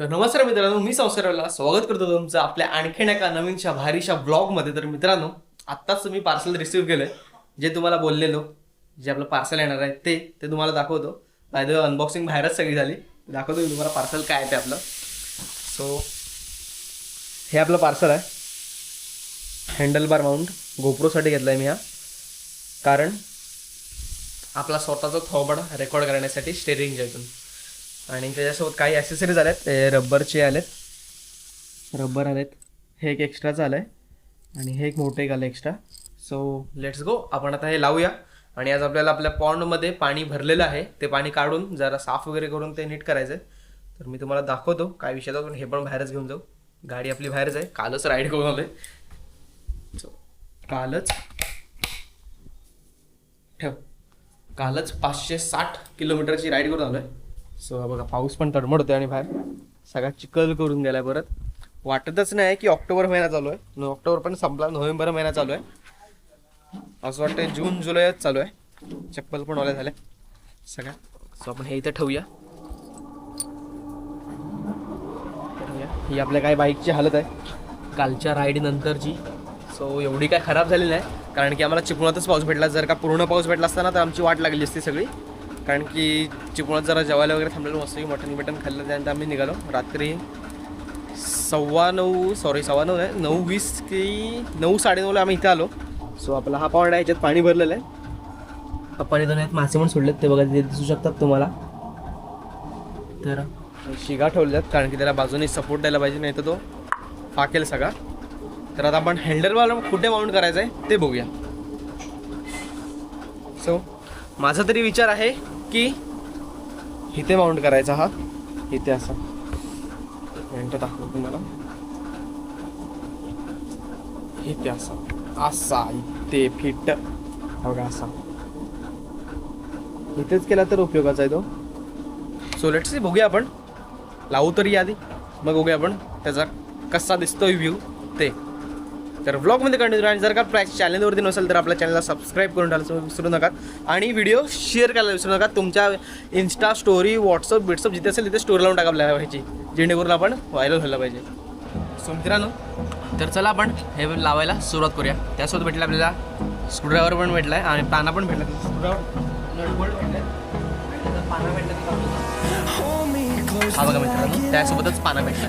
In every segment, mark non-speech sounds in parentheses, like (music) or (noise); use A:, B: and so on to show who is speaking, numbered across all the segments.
A: तर नमस्कार मित्रांनो मी संसाराला स्वागत करतो तुमचं आपल्या आणखीन एका नवीनशा भारीशा ब्लॉगमध्ये. तर मित्रांनो आत्ताच मी पार्सल रिसिव्ह केलं जे तुम्हाला बोललेलो जे आपलं पार्सल येणार आहे ते ते तुम्हाला दाखवतो. बाय द अनबॉक्सिंग बाहेरच सगळी झाली. दाखवतो मी तुम्हाला पार्सल काय आहे ते आपलं. सो हे आपलं पार्सल आहे. हँडल बार माउंट गोप्रोसाठी घेतलं आहे मी हा. कारण आपला स्वतःचा थोबड रेकॉर्ड करण्यासाठी स्टेरिंग इथून. आणि त्याच्यासोबत काही ॲसेसरीज आल्यात. ते रब्बरचे आलेत. रब्बर आलेत. हे एक एक्स्ट्राचं आलं आहे आणि हे एक मोठं एक आलं एक्स्ट्रा सो लेट्स गो आपण आता हे लावूया. आणि आज आपल्याला आपल्या पॉन्डमध्ये पाणी भरलेलं आहे. ते पाणी काढून जरा साफ वगैरे करून ते नीट करायचं आहे तर मी तुम्हाला दाखवतो. काय विषयाचा पण हे पण बाहेरच घेऊन जाऊ. गाडी आपली बाहेरच आहे. कालच राईड करून आहे सो कालच ठेव. कालच पाचशे साठ किलोमीटरची राईड करून आहे सो हा बघा पाऊस पण तडमडतोय आणि बाहेर सगळा चिखल करून गेलाय परत. वाटतच नाही की ऑक्टोबर महिना चालू आहे. ऑक्टोबर पण संपला नोव्हेंबर महिना चालू आहे. असं वाटतंय जून जुलैच चालू आहे. चप्पल पण ओल्या झाल्या. सगळ्या. सो आपण हे इथं ठेवूया. ही आपल्या काय बाईकची हालत आहे. कालच्या राईडनंतरची. सो एवढी काय खराब झाली नाही. कारण की आम्हाला चिपळूणातच पाऊस भेटला. जर का पूर्ण पाऊस भेटला असताना तर आमची वाट लागली असती सगळी. कारण की चिपळूणात जरा जेवायला वगैरे थांबलेलो मस्त मटन बिटन खाल्लं त्यानंतर आम्ही निघालो. रात्री सव्वा नऊ सॉरी सव्वा नऊ नाही नऊ वीस की नऊ साडेनऊला आम्ही इथे आलो. सो आपला हा आहे याच्यात पाणी भरलेलं आहे. पप्पाने दोन आहेत मासे पण सोडलेत ते बघा ते दिसू शकतात तुम्हाला. तर शिगा ठेवल्यात कारण की त्याला बाजूने सपोर्ट द्यायला पाहिजे नाही तर तो फाकेल सगळा. तर आता आपण हँडलवाला कुठे माउंट करायचं आहे ते बघूया. सो माझा तरी विचार आहे की इथे माउंट करायचा हा. इथे असा. मिनटं दाखवतो तुम्हाला. इथे असा. असा इथे फिट. बघा असा. इथेच केला तर उपयोगाचा आहे तो. सो लेट्स सी बघूया आपण. लावू तरी आधी मग बघूया आपण त्याचा कसा दिसतोय व्ह्यू ते. तर ब्लॉगमध्ये कंटिन्यू आणि जर का प्राईस चॅनलवरती नसेल तर आपल्या चॅनलला सबस्क्राईब करून टाकायला विसरू नका. आणि व्हिडिओ शेअर करायला विसरू नका. तुमच्या इन्स्टा स्टोरी व्हॉट्सअप बिट्सअप जिथे असेल तिथे स्टोरी लावून टाकायला पाहिजे. जेणेकरून आपण व्हायरल व्हायला पाहिजे. सो मित्रांनो तर चला आपण हे लावायला सुरुवात करूया. त्यासोबत भेटलं आपल्याला स्क्रूड्रायव्हर पण भेटला आहे आणि पाना पण भेटला स्क्रूड्रायव्हर पाना भेटला हा बघा मित्रांनो त्यासोबतच पाना भेटला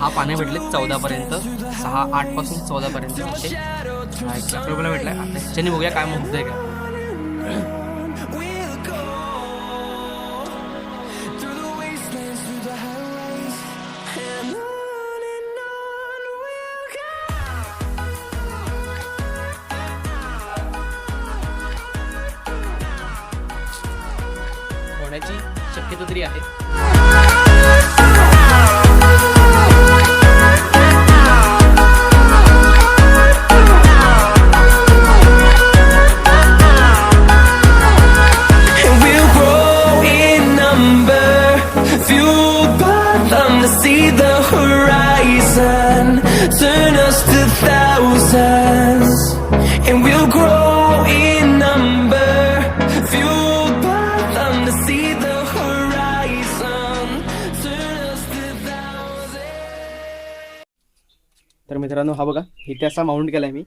A: सहा पाने भेटले चौदापर्यंत सहा आठपासून चौदापर्यंत असे हा एकशे भेटला आता ह्याच्याने बघूया काय मग आहे का. मित्रांनो हा बघा इथे असा माउंट केला आहे मी.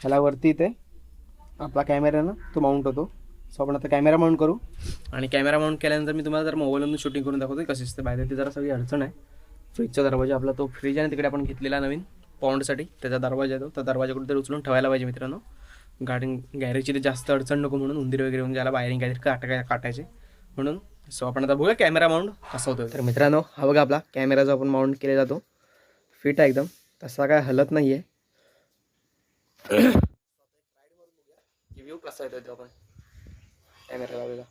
A: ह्याला वरती इथे आपला कॅमेरा ना तो माउंट होतो. सो आपण आता कॅमेरा माउंट करू. आणि कॅमेरा माउंट केल्यानंतर मी तुम्हाला जर मोबाईलवरून शूटिंग करून दाखवतो कशी असते बाहेर ती जरा सगळी अडचण आहे. फ्रीजचा दरवाजा आपला तो फ्रीज आहे तिकडे आपण घेतलेला नवीन पॉन्डसाठी त्याचा दरवाजा येतो त्या दरवाजा कुठेतरी उचलून ठेवायला पाहिजे मित्रांनो. गाडी गॅरेजची ते जास्त अडचण नको म्हणून उंदीर वगैरे होऊन ज्याला बाहेर काहीतरी काटा काटायचे म्हणून. सो आपण आता बघूया कॅमेरा माउंट कसा होतो तर मित्रांनो हा बघा आपला कॅमेरा जो आपण माउंट केला जातो फिट आहे एकदम. तसा काय हलत नाही आहे व्ह्यू कसा येतो तो आपण कॅमेरा लावलेला.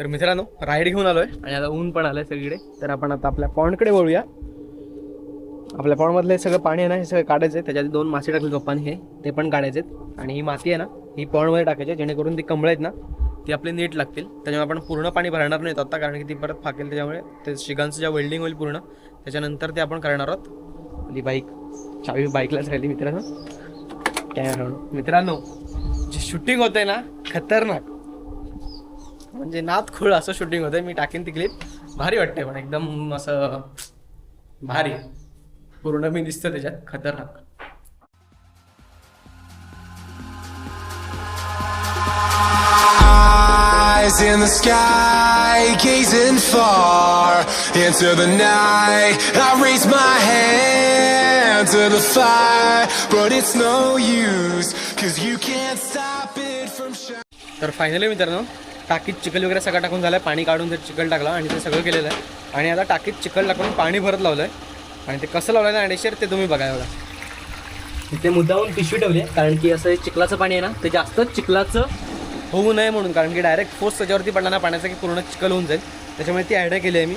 A: तर मित्रांनो राईड घेऊन आलोय. आणि आता ऊन पण आलंय सगळीकडे. तर आपण आता आपल्या पॉन्डकडे वळूया. आपल्या पॉन्डमधले सगळं पाणी आहे ना हे सगळं काढायचं आहे. त्याच्यात दोन मासे टाकले गप्पाने हे. ते पण काढायचे आहेत. आणि ही माती आहे ना ही पॉन्डमध्ये टाकायची जेणेकरून ती कमळ आहेत ना ती आपली नीट लागतील. त्याच्यामुळे आपण पूर्ण पाणी भरणार नाहीत आता कारण की ती परत फाकेल. त्याच्यामुळे ते शिगांचं ज्या वेल्डिंग होईल पूर्ण त्याच्यानंतर ते आपण करणार आहोत. आपली बाईक चावी बाईकलाच राहिली मित्रांनो. कॅमेरा मित्रांनो जे शूटिंग होतंय ना खतरनाक. म्हणजे नात खोळ असं शूटिंग होतं मी टाकेन ती क्लिप भारी वाटते पण एकदम असं भारी पूर्ण मी दिसतो त्याच्यात खतरनाक
B: Eyes in the sky, gazing far into the night. I raise my hand to the fire, but it's no use, cause you can't stop it from shining.
A: तर फायनली मित्रांनो टाकीत चिखल वगैरे सगळं टाकून झालं पाणी काढून ते चिखल टाकलं आणि ते सगळं केलेलं आहे. आणि आता टाकीत चिखल टाकून पाणी भरत लावलं आहे आणि ते कसं लावलं आहे अडेशर ते तुम्ही बघा बघा इथे मुद्दाहून पिशवी ठेवली आहे कारण की असं चिखलाचं पाणी आहे ना ते जास्त चिखलाचं होऊ नये म्हणून कारण की डायरेक्ट फोर्स त्याच्यावरती पडला ना पाण्याचा की पूर्ण चिखल होऊन जाईल. त्याच्यामुळे ती आयडिया केली आहे मी.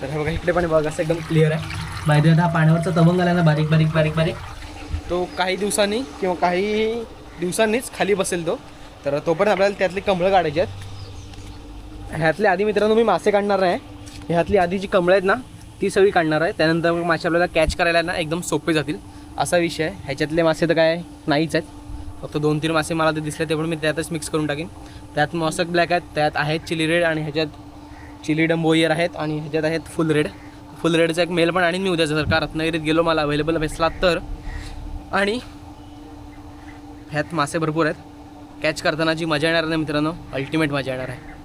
A: तर हे बघा इकडे पण बघा असं एकदम क्लिअर आहे.
C: माहिती आता पाण्यावरचा तवंग आला ना बारीक बारीक बारीक बारीक.
A: तो काही दिवसांनी किंवा काही दिवसांनीच खाली बसेल तो. तर तोपर्यंत आपल्याला त्यातली कमळं काढायची आहेत. ह्यातले आधी मित्रांनो मी मासे काढणार आहे. ह्यातली आधी जी कमळं आहेत ना ती सगळी काढणार आहे. त्यानंतर मग मासे आपल्याला कॅच करायला ना एकदम सोपे जातील. असा विषय आहे. ह्याच्यातले मासे तर काय नाहीच आहेत. फक्त दोन तीन मासे मला ते दिसले ते पण मी त्यातच मिक्स करून टाकेन. त्यात मॉसक ब्लॅक आहेत त्यात आहेत चिली रेड आणि ह्याच्यात चिली डंबोयर आहेत आणि ह्याच्यात आहेत फुल रेड फुल रेडचा एक मेल पण आणि मी उद्याचा. जर का रत्नागिरीत गेलो मला अवेलेबल भेसला तर. आणि ह्यात मासे भरपूर आहेत. कॅच करताना जी मजा येणार ना मित्रांनो? अल्टिमेट मजा येणार आहे.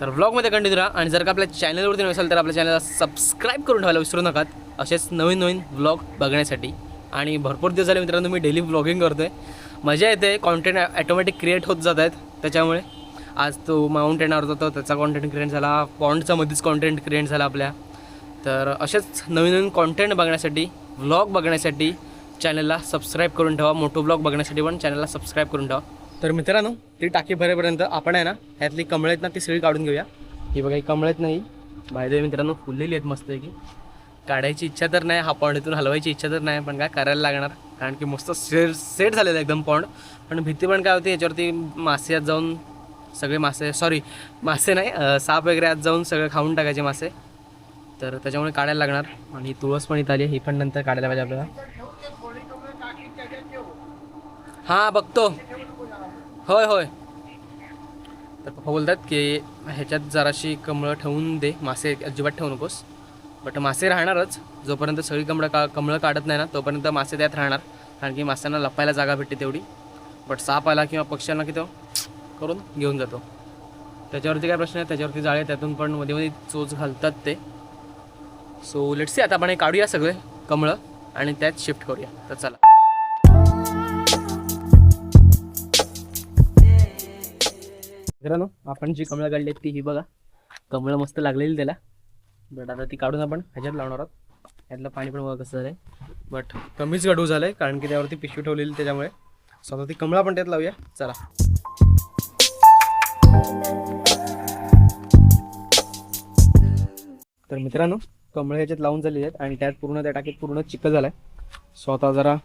A: तर व्लॉगमध्ये कंटिन्यू राहा आणि जर का आपल्या चॅनलवरती नसेल तर आपल्या चॅनलला सबस्क्राईब करून ठेवायला विसरू नका. असेच नवीन नवीन व्लॉग बघण्यासाठी. आणि भरपूर दिवस झाले मित्रांनो मी डेली व्लॉगिंग करतो आहे मजा येते कॉन्टेंट ॲटोमॅटिक क्रिएट होत जात आहेत. त्याच्यामुळे आज तो माउंट येणार होता तो त्याचा कॉन्टेंट क्रिएट झाला. पॉन्डचा मध्येच कॉन्टेंट क्रिएट झाला आपल्या. तर असेच नवीन नवीन कॉन्टेंट बघण्यासाठी व्लॉग बघण्यासाठी चॅनलला सबस्क्राईब करून ठेवा. मोठो ब्लॉग बघण्यासाठी पण चॅनलला सबस्क्राईब करून ठेवा. तर मित्रांनो ती टाकी भरेपर्यंत आपण आहे ना ह्यातली कमळ आहेत ना ती सगळी काढून घेऊया. ही बघा ही कमळत आहेत नाही बाहेर मित्रांनो फुललेली आहेत मस्त की काढायची इच्छा तर नाही हा पॉन्ड इथून हलवायची इच्छा तर नाही पण काय करायला लागणार? कारण की मस्त सेट सेट झालेलं आहे एकदम पॉंड पण भीती पण काय होती याच्यावरती मासे आत जाऊन सगळे मासे सॉरी मासे नाही साप वगैरे आत जाऊन सगळे खाऊन टाकायचे मासे. तर त्याच्यामुळे काढायला लागणार. आणि तुळस पण इथं आली ही पण नंतर काढायला पाहिजे आपल्याला. हां बघतो. होय होय. तर पप्पा बोलतात की ह्याच्यात जराशी कमळं ठेवून दे. मासे अजिबात ठेवू नकोस. बट मासे राहणारच. जोपर्यंत सगळी कमळं का कमळं काढत नाही ना तोपर्यंत मासे त्यात राहणार. कारण की माशांना लपायला जागा भेटते तेवढी. बट साप आला किंवा पक्ष्यांना की तो करून घेऊन जातो. त्याच्यावरती काय प्रश्न आहे? त्याच्यावरती जाळे त्यातून पण मध्ये मध्ये चोच घालतात ते. सो लेट्स आता आपण हे काढूया सगळे कमळं आणि त्यात शिफ्ट करूया. तर चला. मित्रांनो आपण जी कमळं काढली आहेत ती ही बघा. कमळं मस्त लागलेली त्याला. बट आता ती काढून आपण ह्याच्यात लावणार आहोत. ह्यातलं पाणी पण बघा कसं झालं आहे बट कमीच गडू झालं आहे कारण की त्यावरती पिशवी ठेवलेली त्याच्यामुळे. स्वतः ती कमळा आपण त्यात लावूया. चला. तर मित्रांनो कमळ ह्याच्यात लावून झालेली आहेत आणि त्यात पूर्ण त्या टाकीत पूर्ण चिखल झाला आहे जरा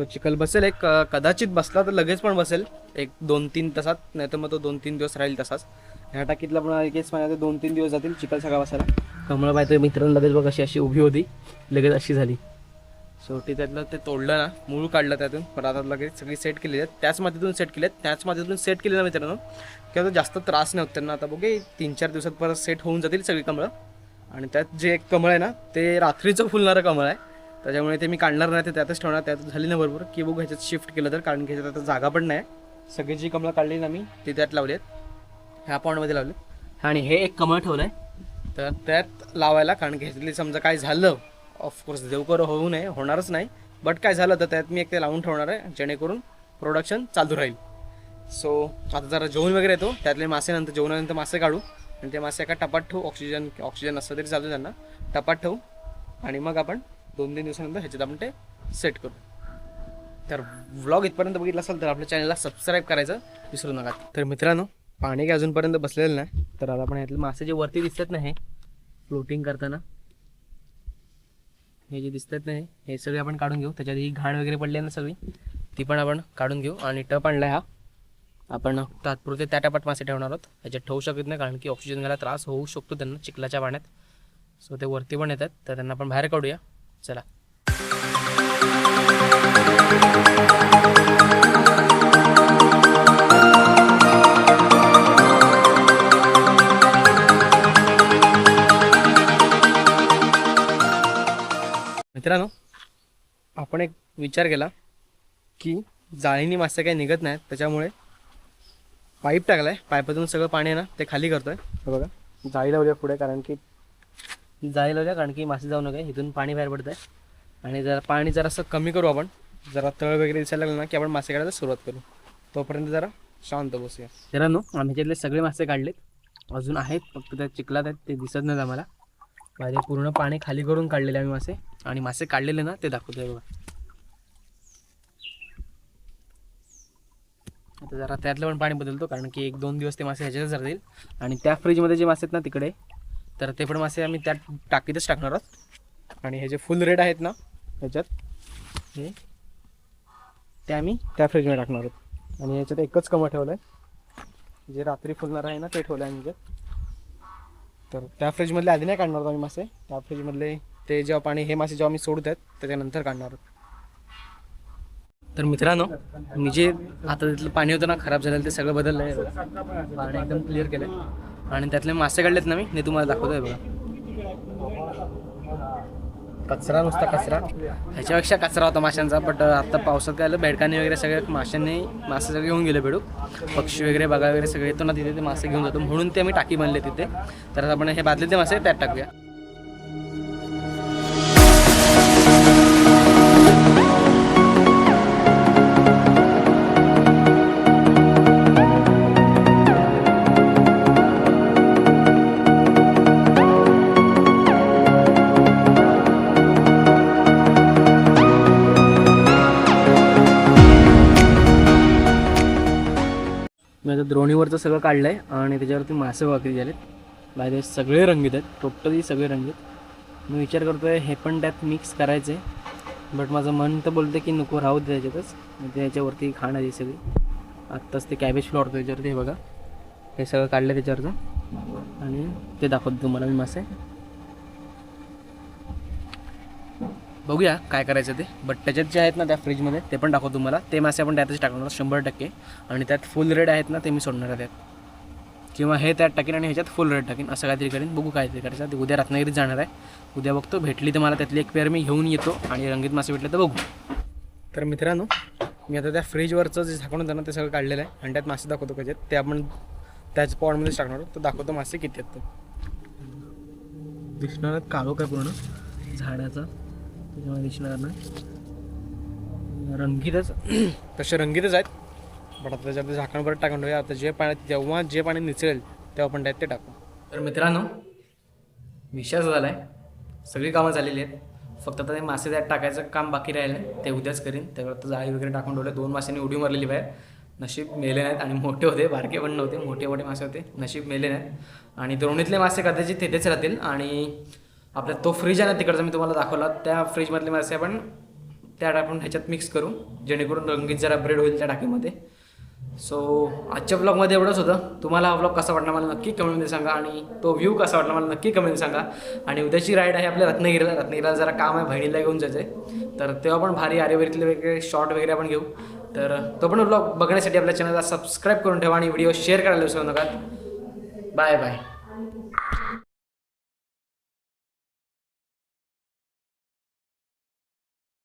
A: तो चिखल बसेल एक कदाचित बसला तर लगेच पण बसेल. एक दोन तीन तासात नाही तर मग तो दोन तीन दिवस राहील तसाच. ह्या टाकीतला पण लगेच माझ्या दोन तीन दिवस जातील चिखल सगळा बसायला. कमळ पाहिजे मित्रांनो लगेच बघ अशी अशी उभी होती. लगेच अशी झाली. शेवटी त्यातलं ते तोडलं ना मूळ काढलं त्यातून. पण आता लगेच सगळी सेट केली आहेत. त्याच मातीतून सेट केली आहेत. त्याच मातीतून सेट केले ना मित्रांनो किंवा तो जास्त त्रास नाही होत त्यांना. आता बघे तीन चार दिवसात परत सेट होऊन जातील सगळी कमळं. आणि त्यात जे एक कमळ आहे ना ते रात्रीचं फुलणारं कमळ आहे. त्याच्यामुळे ते मी काढणार नाही ते त्यातच ठेवणार त्यात झाली ना बरोबर की बुक ह्याच्यात शिफ्ट केलं तर कारण की ह्याच्यात आता जागा पण नाही. सगळी जी कमळं काढली ना मी ती त्यात लावली आहेत. ह्या पॉईंटमध्ये लावले आणि हे एक कमळ ठेवलं आहे तर त्यात लावायला कारण की ह्याच्यातली समजा काय झालं ऑफकोर्स देवकर होऊ नये होणारच नाही. बट काय झालं तर त्यात मी एक ते लावून ठेवणार आहे जेणेकरून प्रोडक्शन चालू राहील. सो आता जरा जेवण वगैरे येतो. त्यातले मासे नंतर जेवणानंतर मासे काढू. आणि ते मासे एका टपात ठेवू. ऑक्सिजन ऑक्सिजन असलं तरी चालू त्यांना. टपात ठेवू. आणि मग आपण दोन तीन दिवसानंतर ह्याच्यात आपण ते सेट करू. तर व्लॉग इथपर्यंत बघितला असेल तर आपल्या चॅनलला सबस्क्राईब करायचं विसरू नका. तर मित्रांनो पाणी काही अजूनपर्यंत बसलेलं नाही तर आता आपण यातले मासे जे वरती दिसतात नाही हे फ्लोटिंग करताना हे जे दिसतात नाही हे सगळे आपण काढून घेऊ. त्याच्यात ही घाण वगैरे पडली आहे ना सगळी ती पण आपण काढून घेऊ. आणि टप आणला हा. आपण तात्पुरते त्या टपात मासे ठेवणार आहोत. ह्याच्यात ठेवू शकत नाही कारण की ऑक्सिजन घ्यायला त्रास होऊ शकतो त्यांना चिखलाच्या पाण्यात. सो ते वरती पण येतात. तर त्यांना आपण बाहेर काढूया. चला. मित्रांनो आपण एक विचार केला की जाळीनी मासे काही निघत नाहीत त्याच्यामुळे पाईप टाकलाय पाईपातून सगळं पाणी आहे ना ते खाली करतोय. बघा जाळी लावल्या पुढे कारण की जायला लावल्या कारण की मासे जाऊ नका इथून पाणी बाहेर पडत आहे आणि जरा पाणी जरासं कमी करू आपण. जरा तळ वगैरे दिसायला लागलं ना की आपण मासे काढायला सुरुवात करू. तोपर्यंत जरा शांत बसूया. मित्रांनो आम्ही त्यातले सगळे मासे काढलेत. अजून आहेत फक्त त्या चिखलात आहेत ते दिसत नाहीत आम्हाला. माझे पूर्ण पाणी खाली करून काढलेले आम्ही मासे. आणि मासे काढलेले ना ते दाखवतोय बघा. आता जरा त्यातलं पण पाणी बदलतो कारण की एक दोन दिवस ते मासे ह्याच्यातच राहतील. आणि त्या फ्रीजमध्ये जे मासे आहेत ना तिकडे तर ते पण मासे आम्ही त्यात टाकीतच टाकणार आहोत. आणि हे जे फुल रेड आहेत ना ह्याच्यात हे ते आम्ही त्या फ्रीजमध्ये टाकणार आहोत. आणि ह्याच्यात एकच कमळ ठेवलं आहे जे रात्री फुलणार आहे ना ते ठेवलं आहे म्हणजे तर त्या फ्रीजमधले आधी नाही काढणार आहोत आम्ही मासे. त्या फ्रीजमधले ते जेव्हा पाणी हे मासे जेव्हा आम्ही सोडत आहेत त्याच्यानंतर काढणार आहोत. तर मित्रांनो मी जे आता तिथलं पाणी होतं ना खराब झालेलं ते सगळं बदललं आहे. पाणी एकदम क्लिअर केलं आहे आणि त्यातले मासे काढलेत ना मी ते तुम्हाला आहे बघा. कचरा नुसता कचरा. ह्याच्यापेक्षा कचरा होता माशांचा बट आता पावसात काय आलं बेडकाने वगैरे सगळे माशांनी मासे सगळे घेऊन गेले भेडूक पक्षी वगैरे बघा वगैरे सगळे येतो ना तिथे ते मासे घेऊन जातो. म्हणून ते आम्ही टाकी बांधले तिथे. तर आपण हे बादले ते मासे त्यात टाकूया. त्याचं द्रोणीवरचं सगळं काढलं आहे आणि त्याच्यावरती मासे वाकरी झालेत. बाय सगळे रंगीत आहेत. टोटली सगळे रंगीत मी विचार करतो आहे हे पण त्यात मिक्स करायचं आहे बट माझं मन तर बोलतं की नको राहू दे त्याच्यातच. मी त्याच्यावरती खाणं आहे सगळी. आत्ताच ते कॅबेज फ्लॉवर त्याच्यावरती हे बघा. हे सगळं काढलं त्याच्यावरचं. आणि ते दाखवतो तुम्हाला मी मासे. बघूया काय करायचं ते. बट त्याच्यात जे आहेत ना त्या फ्रीजमध्ये ते पण दाखवतो तुम्हाला. ते मासे आपण त्यातच टाकणार शंभर टक्के. आणि त्यात फुल रेड आहेत ना ते मी सोडणार आहे त्यात किंवा हे त्यात टाकेन आणि ह्याच्यात फुल रेड टाकेन. असं काहीतरी करेन. बघू काहीतरी करायचं. ते उद्या रत्नागिरीत जाणार आहे. उद्या बघतो. भेटली तर मला त्यातली एक पेअर मी घेऊन येतो आणि रंगीत मासे भेटले तर बघू. तर मित्रांनो मी आता त्या फ्रीजवरचं जे झाकण होतं ना ते सगळं काढलेलं आहे. आणि त्यात मासे दाखवतो कशात ते आपण त्याच पॉडमध्येच टाकणार आहोत. तर दाखवतो मासे किती आहेत ते. दिसणार काळो काय पूर्ण. झाडाचा. त्याच्यामुळे दिसणार ना रंगीतच. (clears throat) तसे रंगीतच आहेत. बट आता त्याच्यात झाकण परत टाकून ठेवूया. आता जे पाणी जेव्हा जे पाणी निचळेल तेव्हा पण त्यात ते टाकू. तर मित्रांनो विश्वास झाला आहे सगळी कामं झालेली आहेत. फक्त आता ते मासे त्यात टाकायचं काम बाकी राहिलं आहे ते उद्याच करीन. त्यावर आता जाळी वगैरे टाकून ठेवले दोन माशांनी उडी मारलेली बाहेर. नशीब मेले नाहीत आणि मोठे होते. बारके पण नव्हते. मोठे मोठे मासे होते. नशीब मेले नाहीत. आणि द्रोणीतले मासे कदाचित तिथेच राहतील. आणि आपला तो फ्रीज आहे ना तिकडचा मी तुम्हाला दाखवला त्या फ्रीजमधले मासे आपण त्या आपण ह्याच्यात मिक्स करू जेणेकरून रंगीत जरा ब्रेड होईल त्या टाकीमध्ये. सो आजच्या ब्लॉगमध्ये एवढंच होतं. तुम्हाला हा ब्लॉग कसा वाटला मला नक्की कमेंटमध्ये सांगा आणि तो व्ह्यू कसा वाटला मला नक्की कमेंट सांगा. आणि उद्याची राईड आहे आपल्या रत्नागिरीला. रत्नागिरीला जरा काम आहे बहिणीला घेऊन जायचं आहे तर तेव्हा पण भारी आरेवरीतले वगैरे शॉर्ट वगैरे आपण घेऊ. तर तो पण ब्लॉग बघण्यासाठी आपल्या चॅनलला सबस्क्राईब करून ठेवा आणि व्हिडिओ शेअर करायला विसरू नका. Bye bye